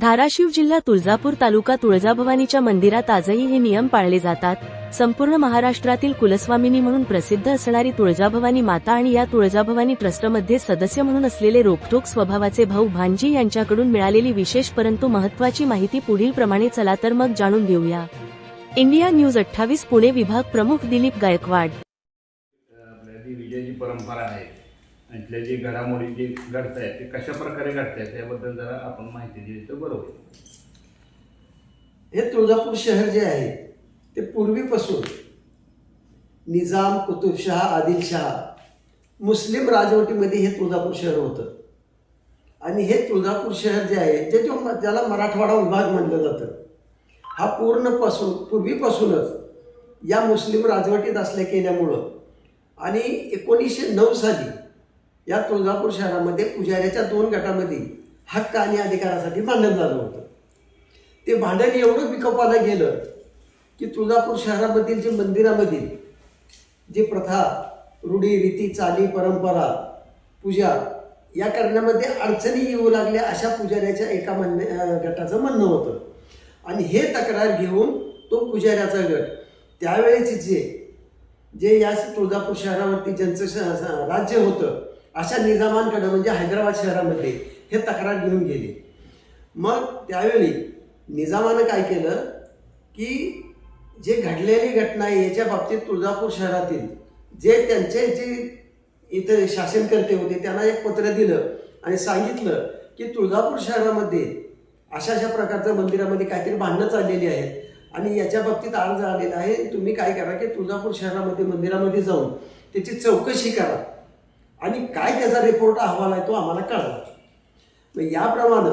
धाराशिव जिल्हा तुळजापूर तालुका तुळजाभवानीच्या मंदिरात आजही हे नियम पाळले जातात. संपूर्ण महाराष्ट्रातील कुलस्वामिनी म्हणून प्रसिद्ध असणारी तुळजाभवानी माता आणि या तुळजाभवानी ट्रस्टमध्ये सदस्य म्हणून असलेले रोखोक स्वभावाचे भाऊ भांजी यांच्याकडून मिळालेली विशेष परंतु महत्वाची माहिती पुढील प्रमाणे चला तर मग जाणून घेऊया. इंडिया न्यूज अठ्ठावीस पुणे विभाग प्रमुख दिलीप गायकवाड. परंपरा आहे. इथल्या जी घडामोडी जे घडत आहेत ते कशा प्रकारे घडत आहेत त्याबद्दल जरा आपण माहिती दिली तर बरोबर. हे तुळजापूर शहर जे आहे ते पूर्वीपासून निजाम कुतुबशहा आदिलशहा मुस्लिम राजवटीमध्ये हे तुळजापूर शहर होतं. आणि हे तुळजापूर शहर जे आहे ते जो ज्याला मराठवाडा विभाग म्हणलं जातं हा पूर्णपासून पूर्वीपासूनच या मुस्लिम राजवटीत असल्या केल्यामुळं. आणि एकोणीसशे नऊ साली या तुळजापूर शहरामध्ये पुजाऱ्याच्या दोन गटामध्ये हक्क आणि अधिकारासाठी भांडण झालं होतं. ते भांडण एवढं विकोपाला गेलं की तुळजापूर शहरामधील जे मंदिरामधील जे प्रथा रूढी रीती चाली परंपरा पूजा या करण्यामध्ये अडचणी येऊ लागल्या अशा पुजाऱ्याच्या एका म्हण गटाचं म्हणणं होतं. आणि हे तक्रार घेऊन तो पुजाऱ्याचा गट त्यावेळेचे जे जे या तुळजापूर शहरावरती ज्यांचं राज्य होतं अशा निजामांकडं म्हणजे हैदराबाद शहरामध्ये हे तक्रार घेऊन गेले. मग त्यावेळी निजामानं काय केलं की जे घडलेली घटना आहे याच्या बाबतीत तुळजापूर शहरातील जे त्यांचे जे इथं शासनकर्ते होते त्यांना एक पत्र दिलं आणि सांगितलं की तुळजापूर शहरामध्ये अशा अशा प्रकारच्या मंदिरामध्ये काहीतरी भांडणं चाललेली आहेत आणि याच्या बाबतीत अर्ज आलेला आहे. तुम्ही काय करा की तुळजापूर शहरामध्ये मंदिरामध्ये जाऊन त्याची चौकशी करा. आणि काय त्याचा रिपोर्ट अहवाल आहे तो आम्हाला कळवा मग याप्रमाणे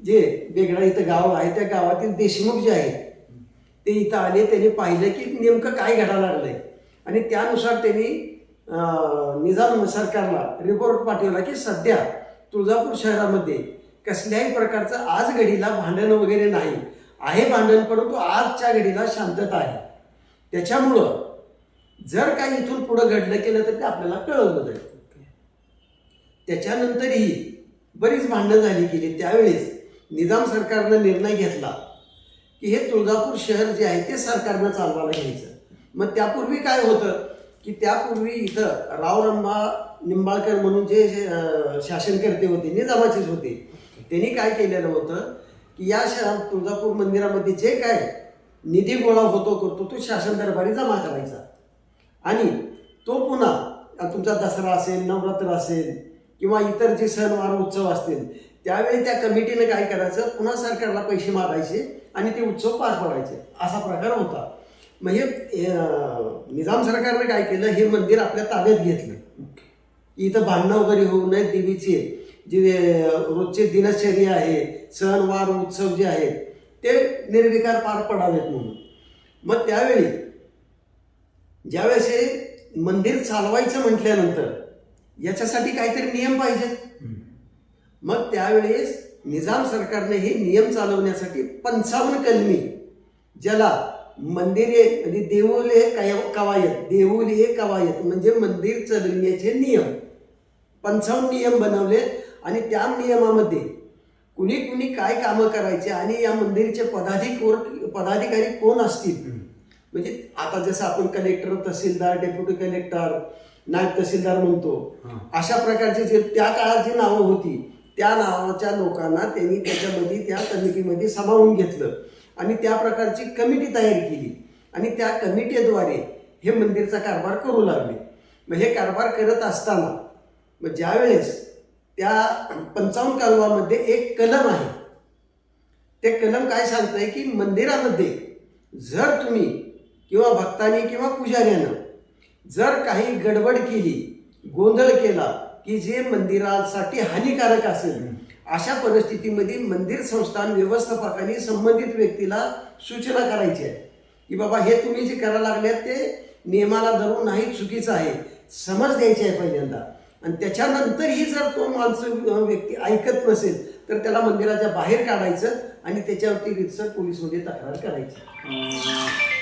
जे वेगळा इथं गाव आहे त्या गावातील देशमुख जे आहेत ते इथं आले त्यांनी पाहिलं की नेमकं काय घडायला आहे आणि त्यानुसार त्यांनी निजाम सरकारला रिपोर्ट पाठवला की सध्या तुळजापूर शहरामध्ये कसल्याही प्रकारचं आज घडीला भांडण वगैरे नाही. आहे भांडण परंतु आजच्या घडीला शांतता आहे. त्याच्यामुळं जर काही इथून पुढं घडलं केलं तर ते आपल्याला कळवलं जाईल. त्याच्यानंतरही बरीच भांडणं झाली गेली. त्यावेळेस निजाम सरकारनं निर्णय घेतला की हे तुळजापूर शहर जे आहे ते सरकारनं चालवायला घ्यायचं. मग त्यापूर्वी काय होतं की त्यापूर्वी इथं रावरंबा निंबाळकर म्हणून जे शासनकर्ते होते निजामाचेच होते. त्यांनी काय केलेलं होतं की या शहरात तुळजापूर मंदिरामध्ये जे काय निधी गोळा होतो करतो तो शासन दरबारी जमा करायचा. आणि तो पुन्हा तुमचा दसरा असेल नवरात्र असेल किंवा इतर जे सणवार उत्सव असतील त्यावेळी त्या कमिटीने काय करायचं? पुन्हा सरकारला पैसे मागायचे आणि ते उत्सव पार पडायचे. असा प्रकार होता. म्हणजे निजाम सरकारने काय केलं? हे मंदिर आपल्या ताब्यात घेतलं. इथं भांडणं वगैरे होऊ नये देवीचे जे रोजचे दिनचर्या आहे सणवार उत्सव जे आहेत ते निर्विकार पार पडावेत म्हणून. मग त्यावेळी ज्यावेळेस हे मंदिर चालवायचं म्हटल्यानंतर याच्यासाठी काहीतरी नियम पाहिजेत. मग त्यावेळेस निजाम सरकारने हे नियम चालवण्यासाठी पंचावन्न कलमी ज्याला मंदिरे म्हणजे देऊले काय- कवायत देऊले कवायत म्हणजे मंदिर चालविण्याचे नियम. पंचावन्न नियम बनवले आणि त्या नियमामध्ये कुणी कुणी काय कामं करायचे आणि या मंदिरचे पदाधिक पदाधिकारी कोण असतील? म्हणजे आता जसं आपण कलेक्टर तहसीलदार डेप्युटी कलेक्टर नायब तहसीलदार म्हणतो. अशा प्रकारचे जे त्या काळात जी नावं होती त्या नावाच्या लोकांना त्यांनी त्याच्यामध्ये त्या कमिटीमध्ये सामावून घेतलं. आणि त्या प्रकारची कमिटी तयार केली. आणि त्या कमिटीद्वारे हे मंदिरचा कारभार करू लागले. मग हे कारभार करत असताना मग ज्यावेळेस त्या पंचावन्न कलमामध्ये एक कलम आहे. ते कलम काय सांगतंय की मंदिरामध्ये जर तुम्ही किंवा भक्तांनी किंवा पुजाऱ्यानं जर काही गडबड केली गोंधळ केला की जे मंदिरासाठी हानिकारक असेल अशा परिस्थितीमध्ये मंदिर संस्थान व्यवस्थापकाने संबंधित व्यक्तीला सूचना करायची आहे. की बाबा हे तुम्ही जे करायला लागल्यात ते नियमाला धरून नाही चुकीचं आहे. समज द्यायची आहे पहिल्यांदा. आणि त्याच्यानंतरही जर तो माणसं व्यक्ती ऐकत नसेल तर त्याला मंदिराच्या बाहेर काढायचं आणि त्याच्यावरती रितसर पोलीसमध्ये तक्रार करायची.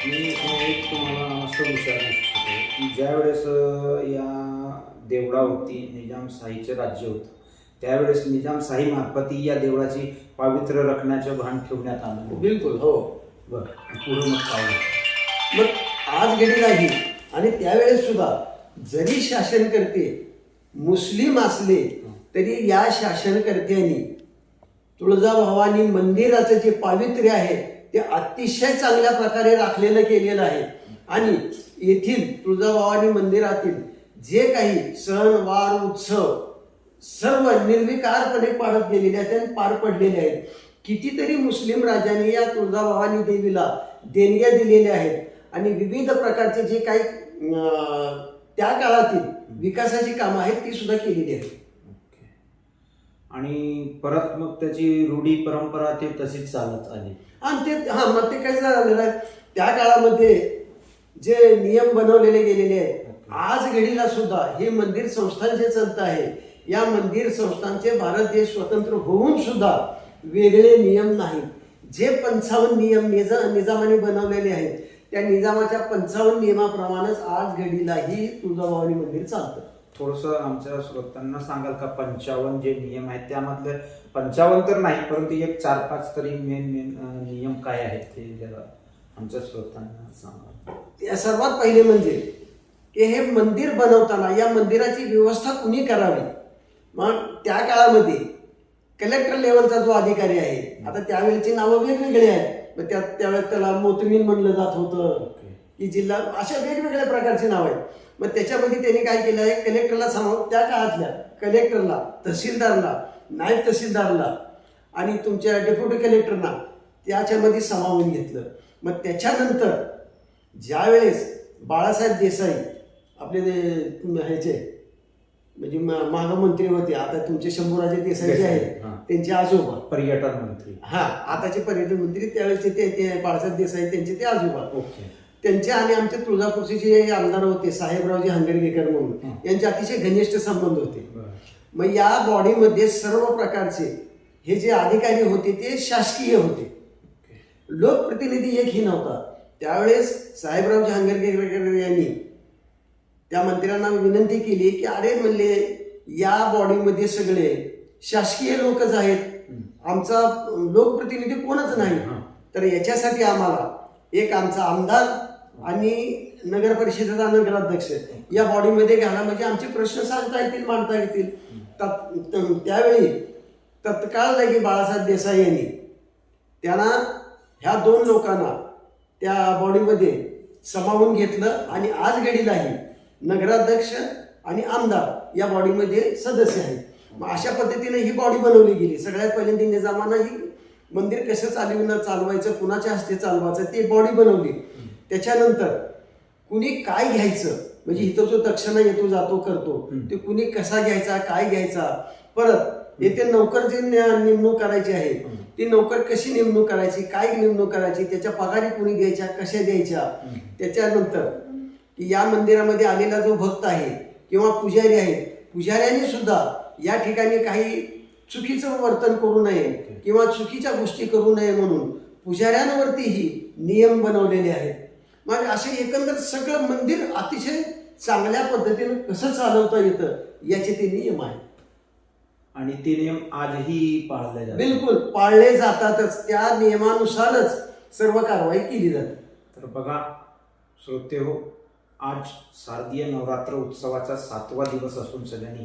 मी एक तुम्हाला असं विचार ज्यावेळेस या देवळावरती निजामशाहीचं राज्य होतं त्यावेळेस निजामशाही मार्फती या देवळाची पावित्र्य राखण्याचं भान ठेवण्यात आलं. बिलकुल हो बरं पुढे मग काय? मग आज घडीलाही आणि त्यावेळेस सुद्धा जरी शासनकर्ते मुस्लिम असले तरी या शासनकर्त्यांनी तुळजाभवानी मंदिराचं जे पावित्र्य आहे ते अतिशय चांगल्या प्रकारे राखलेलं केलेलं आहे आणि येथील तुळजाभवानी मंदिरातील जे काही सण वार उत्सव सर्व निर्विकारपणे पाडत गेलेले आहेत आणि पार पडलेले आहेत. कितीतरी मुस्लिम राजांनी या तुळजाभवानी देवीला देणग्या दिलेल्या आहेत. आणि विविध प्रकारचे जे काही त्या काळातील विकासाची कामं आहेत ती सुद्धा केलेली आहेत. आणि परत मग त्याची रूढी परंपरा ते तशीच चालत आली. आणि ते हा मग ते काय झालेलं आहे? त्या काळामध्ये जे नियम बनवलेले गेलेले आहेत. आज घडीला सुद्धा हे मंदिर संस्थान जे चालत आहे या मंदिर संस्थांचे भारत देश स्वतंत्र होऊन सुद्धा वेगळे नियम नाहीत. जे पंचावन्न नियम निजा निजामाने बनवलेले आहेत त्या निजामाच्या पंचावन्न नियमाप्रमाणेच आज घडीलाही तुळजाभवानी मंदिर चालतं. थोडंसं आमच्या श्रोत्यांना सांगाल का? पंचावन्न जे नियम आहेत त्यामधले पंचावन्न तर नाही परंतु एक चार पाच तरी मेन मेन नियम काय आहेत ते जरा आमच्या श्रोत्यांना सांगा. त्या सर्वात पहिले म्हणजे की हे मंदिर बनवताना या मंदिराची व्यवस्था कुणी करावी? मग त्या काळामध्ये कलेक्टर लेवलचा जो अधिकारी आहे आता त्यावेळेची नावं वेगवेगळी आहेत. मग त्या त्यावेळेस त्याला मोतमीन म्हणलं जात होतं. की जिल्हा अशा वेगवेगळ्या प्रकारची नाव आहेत. मग त्याच्यामध्ये त्यांनी काय केलं आहे? कलेक्टरला सामावून त्या काळातल्या कलेक्टरला तहसीलदारला नायब तहसीलदारला आणि तुमच्या डेप्युटी कलेक्टरना त्याच्यामध्ये सामावून घेतलं. मग त्याच्यानंतर ज्यावेळेस बाळासाहेब देसाई आपले ते ह्याचे म्हणजे महामंत्री होते आता तुमचे शंभूराजे देसाई जे आहेत. त्यांचे आजोबा. पर्यटन मंत्री. हा आताचे पर्यटन मंत्री त्यावेळेचे ते ते बाळासाहेब देसाई त्यांचे ते आजोबा. ओके. त्यांचे आणि आमचे तुळजापूरचे जे आमदार होते साहेबरावजी हंगरगेकर म्हणून. यांचे अतिशय घनिष्ठ संबंध होते. मग या बॉडीमध्ये सर्व प्रकारचे हे जे अधिकारी होते ते शासकीय होते. लोकप्रतिनिधी एकही नव्हता. त्यावेळेस साहेबरावजी हंगरगेकर यांनी त्या मंत्र्यांना विनंती केली की अरे म्हणले या बॉडीमध्ये सगळे शासकीय लोकच आहेत. आमचा लोकप्रतिनिधी कोणच नाही. तर याच्यासाठी आम्हाला एक आमचा आमदार आणि नगर परिषदेचा नगराध्यक्ष या बॉडीमध्ये घाला म्हणजे आमचे प्रश्न सांगता येतील मांडता येतील. त्यावेळी तत्काळ लगे बाळासाहेब देसाई यांनी त्यांना ह्या दोन लोकांना त्या बॉडीमध्ये समावून घेतलं आणि आज घडीलाही नगराध्यक्ष आणि आमदार या बॉडीमध्ये सदस्य आहेत. मग अशा पद्धतीने ही बॉडी बनवली गेली. सगळ्यात पहिल्यांदा निजामानं ही मंदिर कसं चालविणं चालवायचं कुणाच्या हस्ते चालवायचं ते बॉडी बनवली. त्याच्यानंतर कुणी काय घ्यायचं? म्हणजे इथं जो दक्षिणा येतो जातो करतो ते कुणी कसा घ्यायचा काय घ्यायचा? परत येथे नोकर जे नेमणूक करायची आहे. ती नोकर कशी नेमणूक करायची काय नेमणूक करायची त्याच्या पगारी कुणी द्यायच्या कशा द्यायच्या? त्याच्यानंतर की या मंदिरामध्ये आलेला जो भक्त आहे किंवा पुजारी आहे पुजाऱ्यांनी सुद्धा या ठिकाणी काही चुकीचं वर्तन करू नये किंवा चुकीच्या गोष्टी करू नये म्हणून पुजाऱ्यांवरतीही नियम बनवलेले आहेत. मग असे एकंदर सगळं मंदिर अतिशय चांगल्या पद्धतीनं कसं चालवता येतं याचे ते नियम आहेत. आणि ते नियम आजही पाळले जातात. बिलकुल. पाळले जातातच. त्या नियमानुसारच सर्व कारवाई केली जाते. तर बघा श्रोते हो आज शारदीय नवरात्र उत्सवाचा सातवा दिवस असून सगळ्यांनी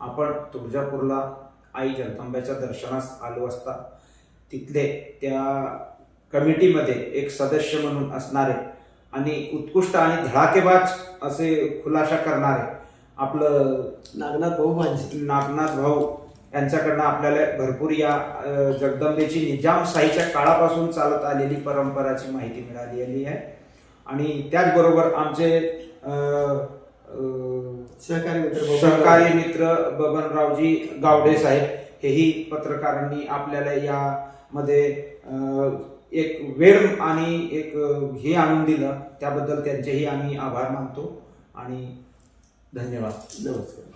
आपण तुळजापूरला आई जगदंब्याच्या दर्शनास आलो असता तिथले त्या कमिटीमध्ये एक सदस्य म्हणून असणारे आणि उत्कृष्ट आणि धडाकेबाज असे खुलासा करणारे आपलं नागनाथ भाऊ भांजे नागनाथ भाऊ यांच्याकडनं आपल्याला भरपूर या जगदंबेची निजामशाहीच्या काळापासून चालत आलेली परंपराची माहिती मिळालेली आहे. आणि त्याचबरोबर आमचे सहकारी सहकारी मित्र बबनरावजी गावडे साहेब हेही पत्रकारांनी आपल्याला यामध्ये एक वेळ आणि एक हे आणून दिलं. त्याबद्दल त्यांचेही आम्ही आभार मानतो. आणि धन्यवाद. नमस्कार.